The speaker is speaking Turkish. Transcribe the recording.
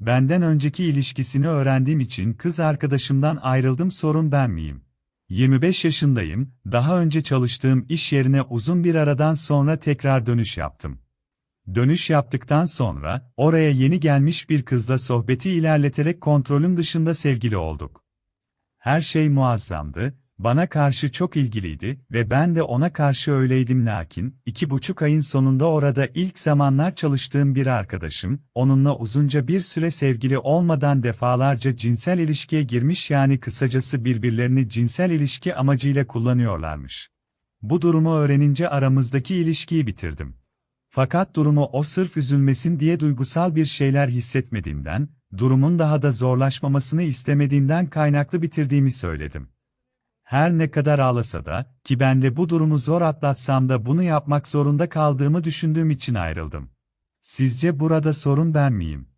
Benden önceki ilişkisini öğrendiğim için kız arkadaşımdan ayrıldım sorun ben miyim? 25 yaşındayım, daha önce çalıştığım iş yerine uzun bir aradan sonra tekrar dönüş yaptım. Dönüş yaptıktan sonra, oraya yeni gelmiş bir kızla sohbeti ilerleterek kontrolüm dışında sevgili olduk. Her şey muazzamdı, bana karşı çok ilgiliydi ve ben de ona karşı öyleydim lakin, iki buçuk ayın sonunda orada ilk zamanlar çalıştığım bir arkadaşım, onunla uzunca bir süre sevgili olmadan defalarca cinsel ilişkiye girmiş yani kısacası birbirlerini cinsel ilişki amacıyla kullanıyorlarmış. Bu durumu öğrenince aramızdaki ilişkiyi bitirdim. Fakat durumu o sırf üzülmesin diye duygusal bir şeyler hissetmediğimden, durumun daha da zorlaşmamasını istemediğimden kaynaklı bitirdiğimi söyledim. Her ne kadar ağlasa da, ki ben de bu durumu zor atlatsam da bunu yapmak zorunda kaldığımı düşündüğüm için ayrıldım. Sizce burada sorun ben miyim?